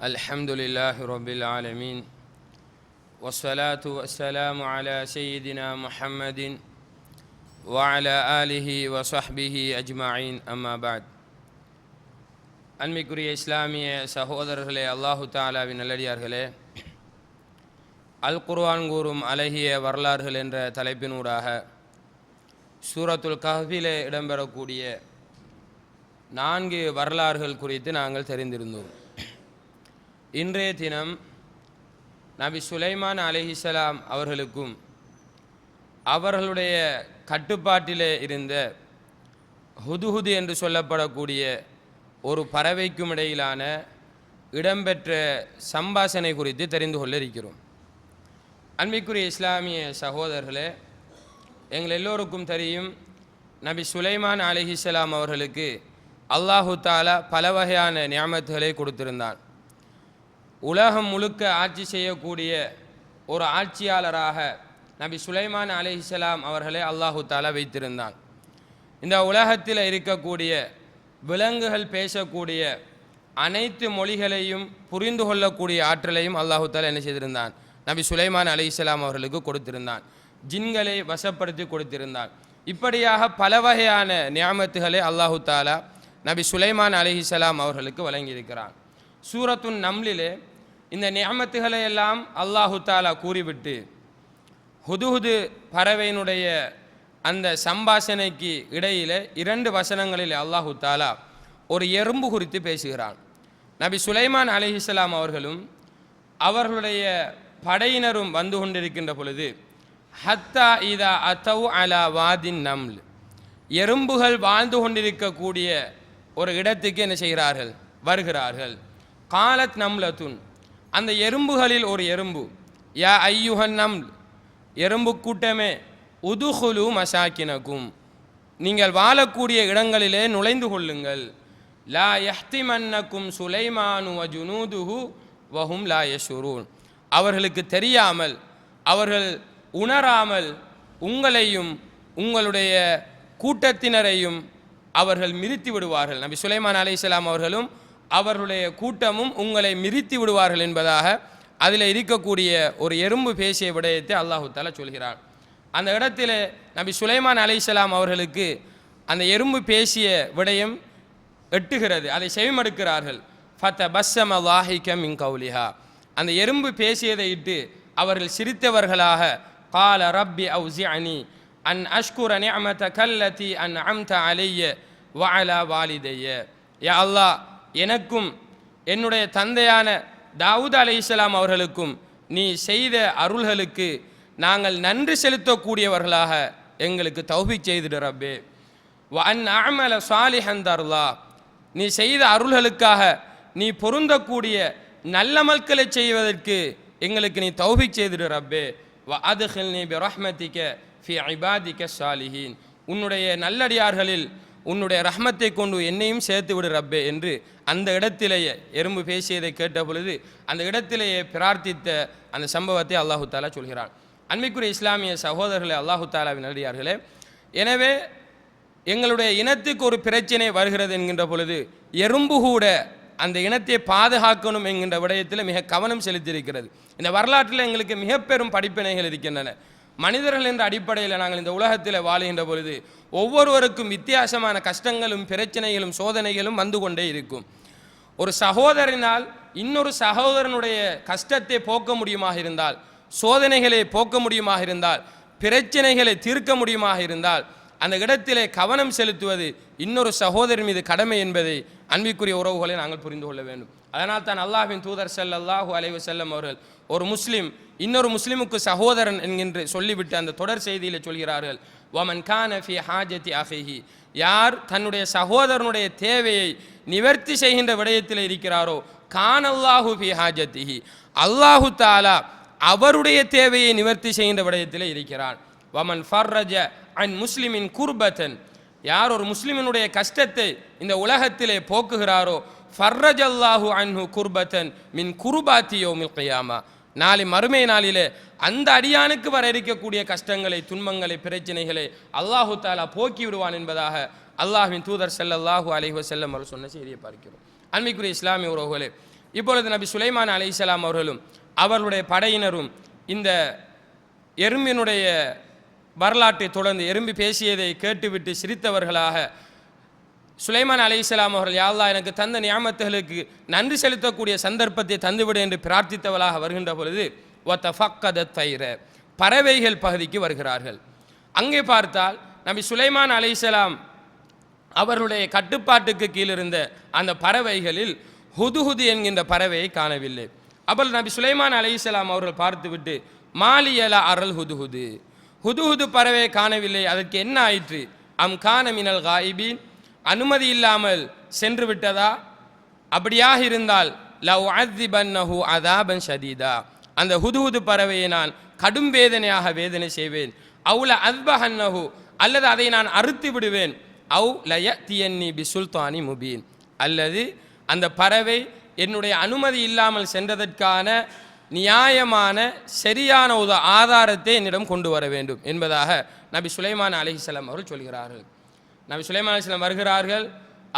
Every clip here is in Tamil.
الحمد لله رب العالمين والصلاة والسلام على سيدنا محمد وعلى آله وصحبه أجمعين أما بعد அன்பிற்குரிய இஸ்லாமிய சகோதரர்களே அல்லாஹு தாலாவின் நல்லடியார்களே அல் குர்ஆன் கூறும் அழகிய வரலாறுகள் என்ற தலைப்பினூடாக சூரத்துல் கஹ்பிலே இடம்பெறக்கூடிய நான்கு வரலாறுகள் குறித்து நாங்கள் தெரிந்திருந்தோம் இன்றைய தினம் நபி சுலைமான் அலிஹிசலாம் அவர்களுக்கும் அவர்களுடைய கட்டுப்பாட்டிலே இருந்த ஹுதுஹுது என்று சொல்லப்படக்கூடிய ஒரு பறவைக்கும் இடையிலான இடம்பெற்ற சம்பாஷணை குறித்து தெரிந்து கொள்ள இருக்கிறோம் அன்பிக்குரிய இஸ்லாமிய சகோதரர்களே எங்கள் எல்லோருக்கும் தெரியும் நபி சுலைமான் அலிஹிசலாம் அவர்களுக்கு அல்லாஹு தாலா பல வகையான நியாமத்துகளை கொடுத்திருந்தான். உலகம் முழுக்க ஆட்சி செய்யக்கூடிய ஒரு ஆட்சியாளராக நபி சுலைமான் அலிஹிசலாம் அவர்களை அல்லாஹு தாலா வைத்திருந்தான். இந்த உலகத்தில் இருக்கக்கூடிய விலங்குகள் பேசக்கூடிய அனைத்து மொழிகளையும் புரிந்து கொள்ளக்கூடிய ஆற்றலையும் அல்லாஹு தாலா என்ன செய்திருந்தான்? நபி சுலைமான் அலிஹிசலாம் அவர்களுக்கு கொடுத்திருந்தான். ஜின்களை வசப்படுத்தி கொடுத்திருந்தான். இப்படியாக பல வகையான நியாமத்துகளை அல்லாஹு தாலா நபி சுலைமான் அலிஹிசலாம் அவர்களுக்கு வழங்கியிருக்கிறான். சூரத்துன் நம்லிலே இந்த நியமத்துகளை எல்லாம் அல்லாஹு தாலா கூறிவிட்டு ஹுதுஹுது பறவையினுடைய அந்த சம்பாஷணைக்கு இடையில் இரண்டு வசனங்களில் அல்லாஹு தாலா ஒரு எறும்பு குறித்து பேசுகிறான். நபி சுலைமான் அலிஹிஸ்லாம் அவர்களும் அவர்களுடைய படையினரும் வந்து கொண்டிருக்கின்ற பொழுது ஹத்தா இதா அத்தவ் அலா வாதின் நம்ல். எறும்புகள் வாழ்ந்து கொண்டிருக்கக்கூடிய ஒரு இடத்துக்கு என்ன செய்கிறார்கள்? வருகிறார்கள். காலத் நம்லத்துன். அந்த எறும்புகளில் ஒரு எறும்பு. யா ஐயுஹன் நம்ல். எறும்பு கூட்டமே உதுகுலு மசாக்கினக்கும். நீங்கள் வாழக்கூடிய இடங்களிலே நுழைந்து கொள்ளுங்கள். லா யஹ்திமன்னக்கும் சுலைமானு வஜுனூதுஹு வஹும் லா யஷுரூன். அவர்களுக்கு தெரியாமல் அவர்கள் உணராமல் உங்களையும் உங்களுடைய கூட்டத்தினரையும் அவர்கள் மிதித்து விடுவார்கள். நபி சுலைமான் அலைஹிஸ்ஸலாம் அவர்களும் அவர்களுடைய கூட்டமும் உங்களை மிரித்து விடுவார்கள் என்பதாக அதில் இருக்கக்கூடிய ஒரு எறும்பு பேசிய விடயத்தை அல்லாஹு தால சொல்கிறார் அந்த இடத்துல நபி சுலைமான் அலைஹிஸ்ஸலாம் அவர்களுக்கு அந்த எறும்பு பேசிய விடயம் எட்டுகிறது. அதை செவிமடுக்கிறார்கள். ஃபத்த பஸ்ஸம வாஹிக்கம் இன் கவுலிஹா அந்த எறும்பு பேசியதை இட்டு அவர்கள் சிரித்தவர்களாக கால ரப்பி அவுசிஅனி அன் அஷ்குர நிஅமத கல்லதி அன் அம்த அலைய வஅலா வாலிதைய. யா அல்லாஹ் எனக்கும் என்னுடைய தந்தையான தாவூத் இஸ்லாம் அவர்களுக்கும் நீ செய்த அருள்களுக்கு நாங்கள் நன்றி செலுத்தக்கூடியவர்களாக எங்களுக்கு தௌபிக் செய்திடு ரப்பே. வ அன் அமல சாலிஹன் தர்லா. நீ செய்த அருள்களுக்காக நீ பொருந்தக்கூடிய நல்லமல்களை செய்வதற்கு எங்களுக்கு நீ தௌபிக் செய்திடு ரப்பே. வ அதுஹில் நீ பிரஹ்மதிக்க ஃபி ஐபாதிக்க சாலிஹீன் உன்னுடைய நல்லடியார்களில் உன்னுடைய ரஹ்மத்தை கொண்டு என்னையும் சேர்த்து விடு ரப்பே என்று அந்த இடத்திலேயே எறும்பு பேசியதை கேட்ட பொழுது அந்த இடத்திலேயே பிரார்த்தித்த அந்த சம்பவத்தை அல்லாஹு தாலா சொல்கிறான். அன்மைக்குரிய இஸ்லாமிய சகோதரர்களே அல்லாஹு தாலாவின் நல்லடியார்களே எனவே எங்களுடைய இனத்துக்கு ஒரு பிரச்சனை வருகிறது என்கின்ற பொழுது எறும்பு கூட அந்த இனத்தை பாதுகாக்கணும் என்கின்ற விடயத்தில் மிக கவனம் செலுத்தியிருக்கிறது. இந்த வரலாற்றில் எங்களுக்கு மிக பெரும் படிப்பினைகள் இருக்கின்றன. மனிதர்கள் என்ற அடிப்படையில் நாங்கள் இந்த உலகத்தில் வாழுகின்ற பொழுது ஒவ்வொருவருக்கும் வித்தியாசமான கஷ்டங்களும் பிரச்சனைகளும் சோதனைகளும் வந்து கொண்டே இருக்கும். ஒரு சகோதரனால் இன்னொரு சகோதரனுடைய கஷ்டத்தை போக்க முடியுமாக இருந்தால் சோதனைகளை போக்க முடியுமாக இருந்தால் பிரச்சனைகளை தீர்க்க முடியுமாக இருந்தால் அந்த இடத்திலே கவனம் செலுத்துவது இன்னொரு சகோதரன் மீது கடமை என்பதை அன்பிற்குரிய உறவுகளை நாங்கள் புரிந்து கொள்ள வேண்டும். அதனால் தான் அல்லாஹின் தூதர் செல்லல்லாஹு அலைவு செல்லம் அவர்கள் ஒரு முஸ்லீம் இன்னொரு முஸ்லீமுக்கு சகோதரன் என்கின்ற சொல்லிவிட்டு அந்த தொடர் செய்தியில் சொல்கிறார்கள் வமன் கான் அஃபி ஹாஜதி அஃபிஹி யார் தன்னுடைய சகோதரனுடைய தேவையை நிவர்த்தி செய்கின்ற விடயத்தில் இருக்கிறாரோ கான் அல்லாஹு ஃபி ஹாஜத்திஹி அல்லாஹு தாலா அவருடைய தேவையை நிவர்த்தி செய்கின்ற விடயத்தில் இருக்கிறான். வமன் ஃபர்ரஜ அன் முஸ்லிமின் குர்பத்தன் யார் ஒரு முஸ்லிமினுடைய கஷ்டத்தை இந்த உலகத்திலே போக்குகிறாரோ ஃபர்ரஜ் அல்லாஹு அன்ஹு குர்பத்தன் மின் குருபாத்தி யோமில் கையாமா. நாளை மறுமை நாளிலே அந்த அடியானுக்கு வர இருக்கக்கூடிய கஷ்டங்களை துன்பங்களை பிரச்சனைகளை அல்லாஹு தாலா போக்கி விடுவான் என்பதாக அல்லாஹின் தூதர் செல்லல்லாஹு அலைஹு செல்லம் அவர் சொன்ன செய்தியை பார்க்கிறோம். அன்மைக்குரிய இஸ்லாமிய உறவுகளே இப்பொழுது நபி சுலைமான் அலைஹிஸ்ஸலாம் அவர்களும் அவர்களுடைய படையினரும் இந்த எறும்பினுடைய வரலாற்றை தொடர்ந்து எறும்பி பேசியதை கேட்டுவிட்டு சிரித்தவர்களாக சுலைமான் அலைஹிஸ்ஸலாம் அவர்கள் யா எனக்கு தந்த நியாமத்துகளுக்கு நன்றி செலுத்தக்கூடிய சந்தர்ப்பத்தை தந்துவிடு என்று பிரார்த்தித்தவளாக வருகின்ற பொழுது ஒத்த ஃபக்கத தயிர பறவைகள் பகுதிக்கு வருகிறார்கள். அங்கே பார்த்தால் நபி சுலைமான் அலைஹிஸ்ஸலாம் அவர்களுடைய கட்டுப்பாட்டுக்கு கீழிருந்த அந்த பறவைகளில் ஹுதுஹுது என்கின்ற பறவையை காணவில்லை. அப்பல் நபி சுலைமான் அலைஹிஸ்ஸலாம் அவர்கள் பார்த்துவிட்டு மாலியல அருள் ஹுதுஹுது ஹுதுஹுது பறவையை காணவில்லை அதற்கு என்ன ஆயிற்று? அம் கான மினல் காயிபீன் அனுமதி இல்லாமல் சென்று விட்டதா? அப்படியாக இருந்தால் லவ் அதிபன்னஹு அதாபன் ஷதீதா. அந்த ஹுதுஹுது பறவையை நான் கடும் வேதனையாக வேதனை செய்வேன். அவுல அத்பஹன்னஹு அல்லது அதை நான் அறுத்து விடுவேன். அவு லய தியன்னி பி சுல்தானி முபீன். அல்லது அந்த பறவை என்னுடைய அனுமதி இல்லாமல் சென்றதற்கான நியாயமான சரியான ஒரு ஆதாரத்தை என்னிடம் கொண்டு வர வேண்டும். என்பதாக நபி சுலைமான் அலிஹிஸ்லாம் அவர்கள் சொல்கிறார்கள். நபி சுலைமான் அலிஸ்லாம் வருகிறார்கள்.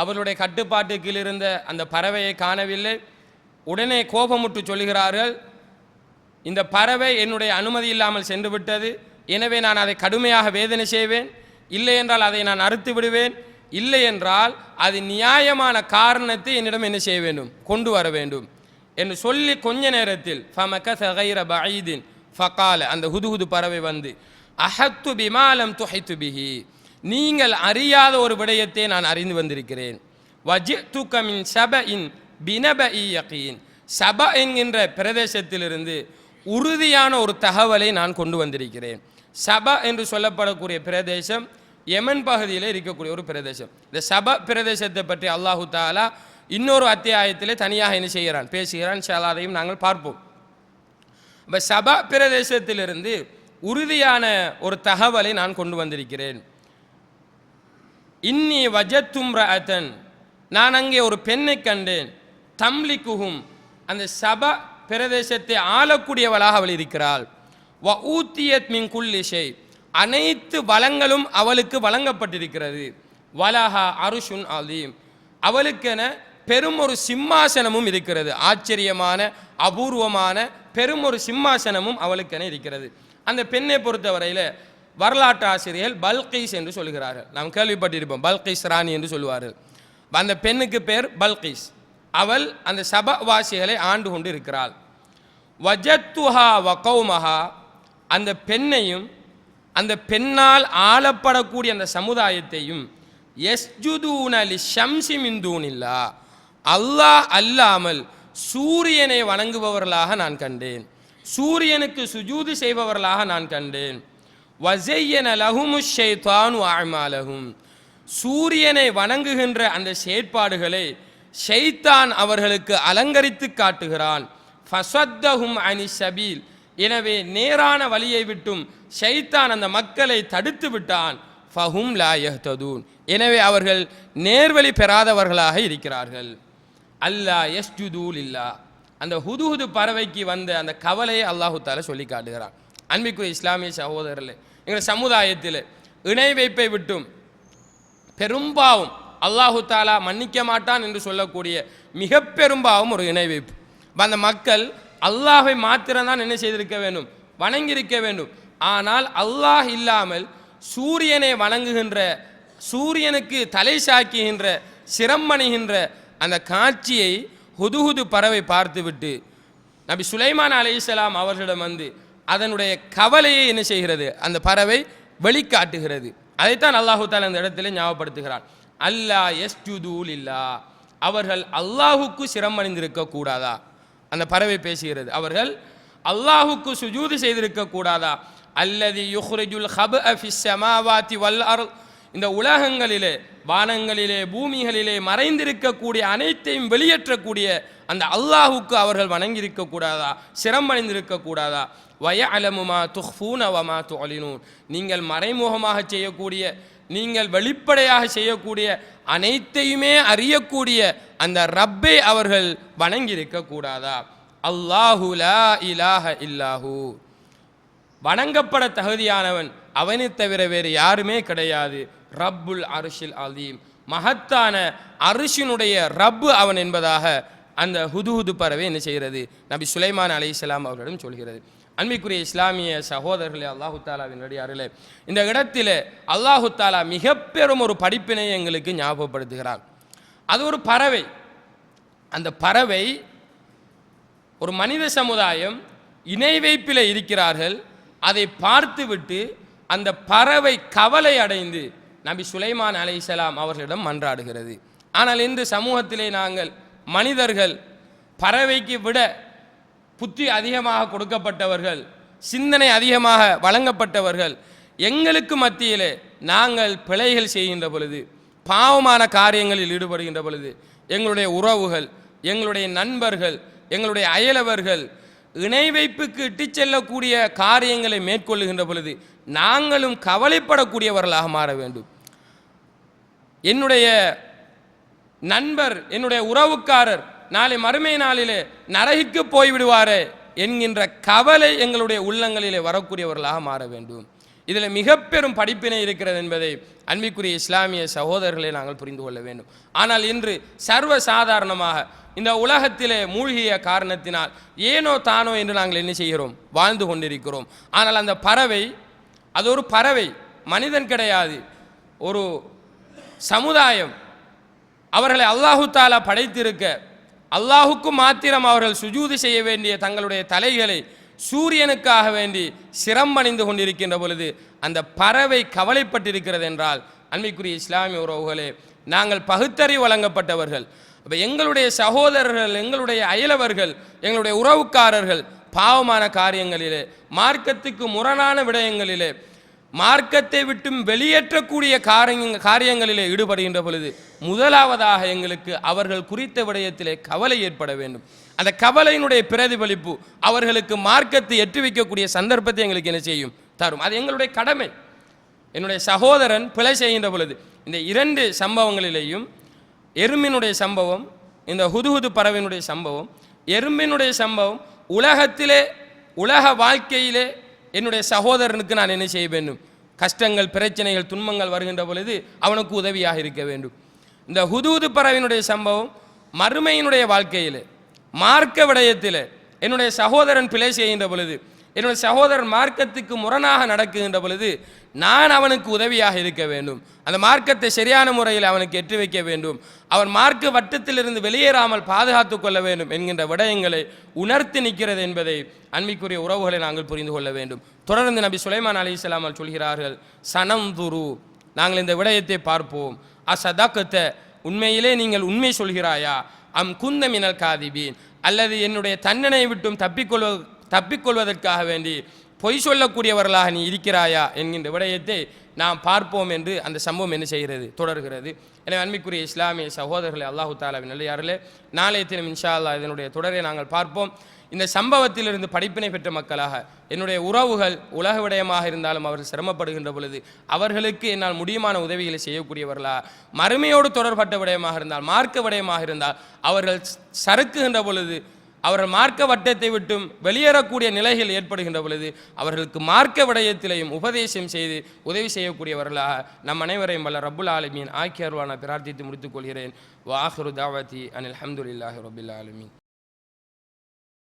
அவர்களுடைய கட்டுப்பாட்டு கீழ் இருந்த அந்த பறவையை காணவில்லை. உடனே கோபமுட்டு சொல்கிறார்கள் இந்த பறவை என்னுடைய அனுமதி இல்லாமல் சென்று விட்டது எனவே நான் அதை கடுமையாக வேதனை செய்வேன். இல்லை என்றால் அதை நான் அறுத்து விடுவேன். இல்லை என்றால் அது நியாயமான காரணத்தை என்னிடம் என்ன செய்ய வேண்டும்? கொண்டு வர வேண்டும். என்று சொல்லி கொஞ்ச நேரத்தில் ஃபமக சகைர பஈதின். ஃபகால அந்த ஹுதுஹுது பறவை வந்து அஹத்து பிமாலம் துஹைத்து பிஹி. நீங்கள் அறியாத ஒரு விடயத்தை நான் அறிந்து வந்திருக்கிறேன். வஜி தூக்கமின் சப இன் பினப இயக்கியின் சப என்கின்ற பிரதேசத்திலிருந்து உறுதியான ஒரு தகவலை நான் கொண்டு வந்திருக்கிறேன். சப என்று சொல்லப்படக்கூடிய பிரதேசம் யமன் பகுதியில் இருக்கக்கூடிய ஒரு பிரதேசம். இந்த சப பிரதேசத்தை பற்றி அல்லாஹு தாலா இன்னொரு அத்தியாயத்தில் தனியாக என்ன செய்கிறான்? பேசுகிறான். ஷாலா அதையும் நாங்கள் பார்ப்போம். இப்போ சபா பிரதேசத்திலிருந்து உறுதியான ஒரு தகவலை நான் கொண்டு வந்திருக்கிறேன். இன்னி வஜத்தும் அதன் நான் அங்கே ஒரு பெண்ணை கண்டேன். தம்லிக்குஹும். அந்த சபா பிரதேசத்தை ஆளக்கூடியவளாக அவள் இருக்கிறாள். வ ஊத்தியத் மின் குல்லிஷை அனைத்து வளங்களும் அவளுக்கு வழங்கப்பட்டிருக்கிறது. வலஹா அருஷுன் அலீம். அவளுக்கென பெரும் ஒரு சிம்மாசனமும் இருக்கிறது. ஆச்சரியமான அபூர்வமான பெரும் ஒரு சிம்மாசனமும் அவளுக்கென இருக்கிறது. அந்த பெண்ணை பொறுத்தவரையில் வரலாற்று ஆசிரியர்கள் பல்கைஸ் என்று சொல்கிறார்கள். நாம் கேள்விப்பட்டிருப்போம் பல்கைஸ் ராணி என்று சொல்லுவார்கள். அந்த பெண்ணுக்கு பேர் பல்கைஸ். அவள் அந்த சபவாசிகளை ஆண்டு கொண்டு இருக்கிறாள். வஜத்துஹா வகௌமஹா அந்த பெண்ணையும் அந்த பெண்ணால் ஆளப்படக்கூடிய அந்த சமுதாயத்தையும் எஸ்ஜுதூன லி ஷம்சி மிந்தூனில்லா அல்லாஹ் அல்லாமல் சூரியனை வணங்குபவர்களாக நான் கண்டேன். சூரியனுக்கு சுஜூது செய்பவர்களாக நான் கண்டேன். வசையன லஹுமு ஷெய்தான் அமாலஹும் சூரியனை வணங்குகின்ற அந்த செயற்பாடுகளை ஷைத்தான் அவர்களுக்கு அலங்கரித்து காட்டுகிறான். ஃபசத்தஹும் அனி சபீல் எனவே நேரான வழியை விட்டும் ஷைத்தான் அந்த மக்களை தடுத்து விட்டான். ஃபஹும் லாயஹ்ததூன் எனவே அவர்கள் நேர்வழி பெறாதவர்களாக இருக்கிறார்கள். அல்லா யஸ்ஜுதூல் இல்லா அந்த ஹுதுஹுது பறவைக்கு வந்த அந்த கவலையை அல்லாஹு தால சொல்லி காட்டுகிறான். அன்பிக்குரிய இஸ்லாமிய சகோதரர்களே எங்கள் சமுதாயத்தில். இணை வைப்பை விட்டும் பெரும்பாவும் அல்லாஹு தாலா மன்னிக்க மாட்டான் என்று சொல்லக்கூடிய மிக பெரும்பாவும் ஒரு இணை வைப்பு. அந்த மக்கள் அல்லாஹை மாத்திரம்தான் என்ன செய்திருக்க வேண்டும்? வணங்கியிருக்க வேண்டும். ஆனால் அல்லாஹ் இல்லாமல் சூரியனை வணங்குகின்ற சூரியனுக்கு தலை சாக்குகின்ற சிரமணிகின்ற அந்த காட்சியை ஹுதுஹுது பறவை பார்த்துவிட்டு நபி சுலைமான் அலைஹிஸ்ஸலாம் அவர்களிடம் வந்து அதனுடைய கவலையை என்ன செய்கிறது? அந்த பறவை வெளிக்காட்டுகிறது. அதைத்தான் அல்லாஹு தாலா அந்த இடத்துல ஞாபகப்படுத்துகிறான். அல்லாஹ் எஸ்ஜுதூல் இல்லா அவர்கள் அல்லாஹுக்கு சிரமணிந்திருக்க கூடாதா? அந்த பறவை பேசுகிறது. அவர்கள் அல்லாஹுக்கு சுஜூது செய்திருக்க கூடாதா? அல்லது யுஹ்ரிஜுல் ஹப் அஃபிஸ் சமாவாத்தி வல் அருள் இந்த உலகங்களிலே வானங்களிலே பூமிகளிலே மறைந்திருக்கக்கூடிய அனைத்தையும் வெளியேற்றக்கூடிய அந்த அல்லாஹுக்கு அவர்கள் வணங்கியிருக்க கூடாதா சிரமடைந்திருக்க கூடாதா வய அலமுமா துஹ்ஃபூன வமா நீங்கள் மறைமுகமாக செய்யக்கூடிய நீங்கள் வெளிப்படையாக செய்யக்கூடிய அனைத்தையுமே அறியக்கூடிய அந்த ரப்பை அவர்கள் வணங்கியிருக்க கூடாதா அல்லாஹு லா இலாஹ இல்லாஹூ வணங்கப்பட தகுதியானவன் அவனை தவிர வேறு யாருமே கிடையாது. ரப்புல் அரிஷில் அலீம். மகத்தான அரிஷினுடைய ரப்பு அவன் என்பதாக அந்த ஹுதுஹுது பறவை என்ன செய்கிறது? நபி சுலைமான் அலைஹிஸ்ஸலாம் அவர்களிடம் சொல்கிறது. அன்பிக்குரிய இஸ்லாமிய சகோதரர்களே அல்லாஹு தாலாவின் அடியார்களே இந்த இடத்தில் அல்லாஹு தாலா மிக பெரும் ஒரு படிப்பினை எங்களுக்கு ஞாபகப்படுத்துகிறார். அது ஒரு பறவை. அந்த பறவை ஒரு மனித சமுதாயம் இணை வைப்பில் இருக்கிறார்கள். அதை பார்த்துவிட்டு அந்த பறவை கவலை அடைந்து நபி சுலைமான் அலைஹிஸ்ஸலாம் அவர்களிடம் மன்றாடுகிறது. ஆனால் இன்று சமூகத்திலே நாங்கள் மனிதர்கள் பறவைக்கு விட புத்தி அதிகமாக கொடுக்கப்பட்டவர்கள் சிந்தனை அதிகமாக வழங்கப்பட்டவர்கள் எங்களுக்கு மத்தியிலே நாங்கள் பிழைகள் செய்கின்ற பொழுது பாவமான காரியங்களில் ஈடுபடுகின்ற பொழுது எங்களுடைய உறவுகள் எங்களுடைய நண்பர்கள் எங்களுடைய அயலவர்கள் இணை வைப்புக்கு இட்டு செல்லக்கூடிய காரியங்களை மேற்கொள்ளுகின்ற பொழுது நாங்களும் கவலைப்படக்கூடியவர்களாக மாற வேண்டும். என்னுடைய நண்பர் என்னுடைய உறவுக்காரர் நாளை மறுமை நாளிலே நரகிக்கு போய்விடுவாரே என்கின்ற கவலை எங்களுடைய உள்ளங்களிலே வரக்கூடியவர்களாக மாற வேண்டும். இதில் மிக பெரும் படிப்பினை இருக்கிறது என்பதை அன்பிக்குரிய இஸ்லாமிய சகோதரர்களை நாங்கள் புரிந்து கொள்ள வேண்டும். ஆனால் இன்று சர்வ சாதாரணமாக இந்த உலகத்திலே மூழ்கிய காரணத்தினால் ஏனோ தானோ என்று நாங்கள் என்ன செய்கிறோம்? வாழ்ந்து கொண்டிருக்கிறோம். ஆனால் அந்த பறவை அது ஒரு பறவை மனிதன் கிடையாது. ஒரு சமுதாயம். அவர்களை அல்லாஹு தாலா படைத்திருக்க அல்லாஹுக்கு மாத்திரம் அவர்கள் சுஜூதி செய்ய வேண்டிய தங்களுடைய தலைகளை சூரியனுக்காக வேண்டி சிரமணிந்து கொண்டிருக்கின்ற பொழுது அந்த பறவை கவலைப்பட்டிருக்கிறது என்றால் அன்மைக்குரிய இஸ்லாமிய உறவுகளே நாங்கள் பகுத்தறி வழங்கப்பட்டவர்கள். அப்போ எங்களுடைய சகோதரர்கள் எங்களுடைய அயலவர்கள் எங்களுடைய உறவுக்காரர்கள் பாவமான காரியங்களிலே மார்க்கத்துக்கு முரணான விடயங்களிலே மார்க்கத்தை விட்டும் வெளியேற்றக்கூடிய காரியங்க காரியங்களிலே ஈடுபடுகின்ற பொழுது முதலாவதாக எங்களுக்கு அவர்கள் குறித்த விடயத்திலே கவலை ஏற்பட வேண்டும். அந்த கவலையினுடைய பிரதிபலிப்பு அவர்களுக்கு மார்க்கத்தை எட்டு வைக்கக்கூடிய சந்தர்ப்பத்தை எங்களுக்கு என்ன செய்யும் தரும். அது எங்களுடைய கடமை. என்னுடைய சகோதரன் பிழை செய்கின்ற பொழுது இந்த இரண்டு சம்பவங்களிலேயும் எறும்பினுடைய சம்பவம் இந்த ஹுதுஹுது பறவையினுடைய சம்பவம் எறும்பினுடைய சம்பவம் உலகத்திலே உலக வாழ்க்கையிலே என்னுடைய சகோதரனுக்கு நான் என்ன செய்ய வேண்டும்? கஷ்டங்கள் பிரச்சனைகள் துன்பங்கள் வருகின்ற பொழுது அவனுக்கு உதவியாக இருக்க வேண்டும். இந்த ஹுதூது பறவையினுடைய சம்பவம் மறுமையினுடைய வாழ்க்கையில் மார்க்க விடயத்தில் என்னுடைய சகோதரன் பிழை செய்கின்ற பொழுது என்னுடைய சகோதரன் மார்க்கத்துக்கு முரணாக நடக்குகின்ற பொழுது நான் அவனுக்கு உதவியாக இருக்க வேண்டும். அந்த மார்க்கத்தை சரியான முறையில் அவனுக்கு எட்டு வைக்க வேண்டும். அவன் மார்க்க வட்டத்திலிருந்து வெளியேறாமல் பாதுகாத்து கொள்ள வேண்டும் என்கின்ற விடயங்களை உணர்த்தி நிற்கிறது என்பதை அன்பிக்குரிய உறவுகளை நாங்கள் புரிந்து கொள்ள வேண்டும். தொடர்ந்து நபி சுலைமான் அலி இஸ்லாமல் சொல்கிறார்கள் சனம் துரு நாங்கள் இந்த விடயத்தை பார்ப்போம். அசதக்கத்தை உண்மையிலே நீங்கள் உண்மை சொல்கிறாயா? அம் குந்த மினல் காதிபீன். அல்லது என்னுடைய தண்டனை விட்டும் தப்பிக்கொள்வ தப்பிக்கொள்வதற்காக வேண்டி பொய் சொல்லக்கூடியவர்களாக நீ இருக்கிறாயா என்கின்ற விடயத்தை நாம் பார்ப்போம் என்று அந்த சம்பவம் என்ன செய்கிறது தொடர்கிறது. எனவே அன்பிற்குரிய இஸ்லாமிய சகோதரர்களே அல்லாஹு தாலாவின் நிலையாரிலே நாளைய தினம் இன்ஷா அல்லாஹ் இதனுடைய தொடரை நாங்கள் பார்ப்போம். இந்த சம்பவத்திலிருந்து படிப்பினை பெற்ற மக்களாக என்னுடைய உறவுகள் உலக விடயமாக இருந்தாலும் அவர்கள் சிரமப்படுகின்ற பொழுது அவர்களுக்கு என்னால் முடியுமான உதவிகளை செய்யக்கூடியவர்களா மறுமையோடு தொடர்பட்ட விடயமாக இருந்தால் மார்க்க விடயமாக இருந்தால் அவர்கள் சறுக்குகின்ற பொழுது அவர்கள் மார்க்க வட்டத்தை விட்டும் வெளியேறக்கூடிய நிலைகள் ஏற்படுகின்ற பொழுது அவர்களுக்கு மார்க்க விடயத்திலையும் உபதேசம் செய்து உதவி செய்யக்கூடியவர்களாக நம் அனைவரையும் வல்ல ரபுல் ஆலமீன். ஆக்கியர்வான பிரார்த்தித்து முடித்துக் கொள்கிறேன். வாஹரு தாவதி அனில் அஹமதுல்லாஹி ரபுல் ஆலமீன்.